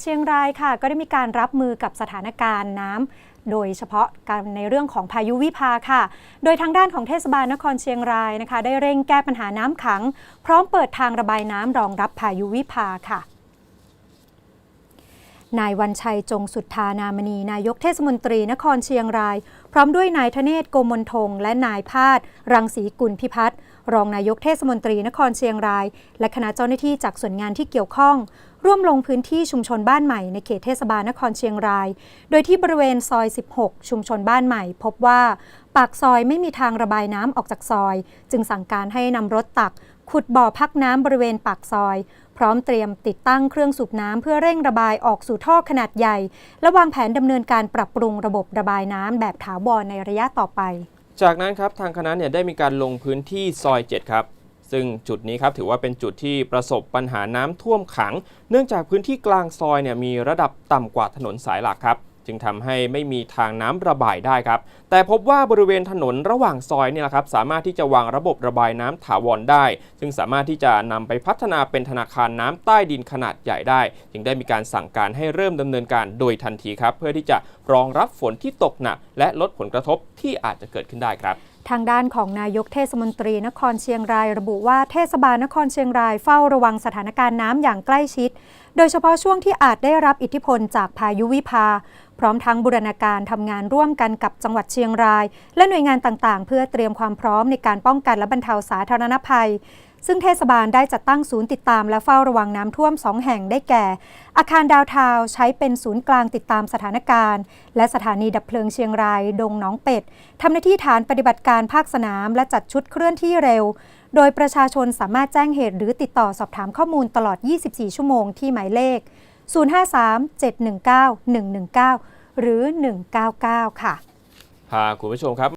เชียงรายค่ะก็ได้มีการรับมือกับสถานการณ์น้ำโดยเฉพาะการในเรื่องของพายุวิภาค่ะ โดยทางด้านของเทศบาลนครเชียงรายนะคะ ได้เร่งแก้ปัญหาน้ำขัง พร้อมเปิดทางระบายน้ำรองรับพายุวิภาค่ะ นายวันชัยจงสุทธานามณี นายกเทศมนตรีนครเชียงราย พร้อมด้วยนายธเนศโกมลทงและนายพาดรังสีกุลพิพัฒน์รองนายกเทศมนตรีนครเชียงราย และคณะเจ้าหน้าที่จากส่วนงานที่เกี่ยวข้อง ร่วมลงพื้นที่ชุมชนบ้านใหม่ในเขตเทศบาลนครเชียงราย โดยที่บริเวณซอย 16 ชุมชนบ้านใหม่ พบว่าปากซอยไม่มีทางระบายน้ำออกจากซอย จึงสั่งการให้นำรถตัก ขุดบ่อพักน้ำบริเวณปากซอย พร้อมเตรียมติดตั้งเครื่องสูบน้ำเพื่อเร่งระบายออกสู่ท่อขนาดใหญ่ และวางแผนดำเนินการปรับปรุงระบบระบายน้ำแบบถาวรในระยะต่อไป จากนั้นครับทางคณะเนี่ยได้มีการลงพื้นที่ซอย 7 ครับซึ่งจุดนี้ครับถือว่าเป็นจุดที่ประสบปัญหาน้ำท่วมขัง เนื่องจากพื้นที่กลางซอยเนี่ยมีระดับต่ำกว่าถนนสายหลักครับ จึงทำให้ไม่มีทางน้ำระบายได้ครับ แต่พบว่าบริเวณถนนระหว่างซอยเนี่ยแหละครับสามารถที่จะวางระบบระบายน้ำถาวรได้ ซึ่งสามารถที่จะนำไปพัฒนาเป็นธนาคารน้ำใต้ดินขนาดใหญ่ได้ จึงได้มีการสั่งการให้เริ่มดำเนินการโดยทันทีครับ เพื่อที่จะรองรับฝนที่ตกหนักและลดผลกระทบที่อาจจะเกิดขึ้นได้ครับ ทางด้านของนายกเทศมนตรีนครเชียงราย ระบุว่าเทศบาลนครเชียงรายเฝ้าระวังสถานการณ์น้ำอย่างใกล้ชิด โดยเฉพาะช่วงที่อาจได้รับอิทธิพลจากพายุวิภา พร้อมทั้งบูรณาการทำงานร่วมกันกับจังหวัดเชียงราย และหน่วยงานต่างๆ เพื่อเตรียมความพร้อมในการป้องกันและบรรเทาสาธารณภัย ซึ่งเทศบาลได้จัดตั้งศูนย์ติดตามและเฝ้าระวังน้ำท่วม 2 แห่งได้แก่ อาคารดาวทาวใช้เป็นศูนย์กลางติดตามสถานการณ์ และสถานีดับเพลิงเชียงราย ดงหนองเป็ดทำหน้าที่ฐานปฏิบัติการภาคสนาม และจัดชุดเคลื่อนที่เร็ว โดยประชาชนสามารถแจ้งเหตุหรือติดต่อสอบถามข้อมูลตลอด 24 ชั่วโมงที่หมายเลข 053 719 119 หรือ 199 ค่ะพาคุณผู้ชมครับ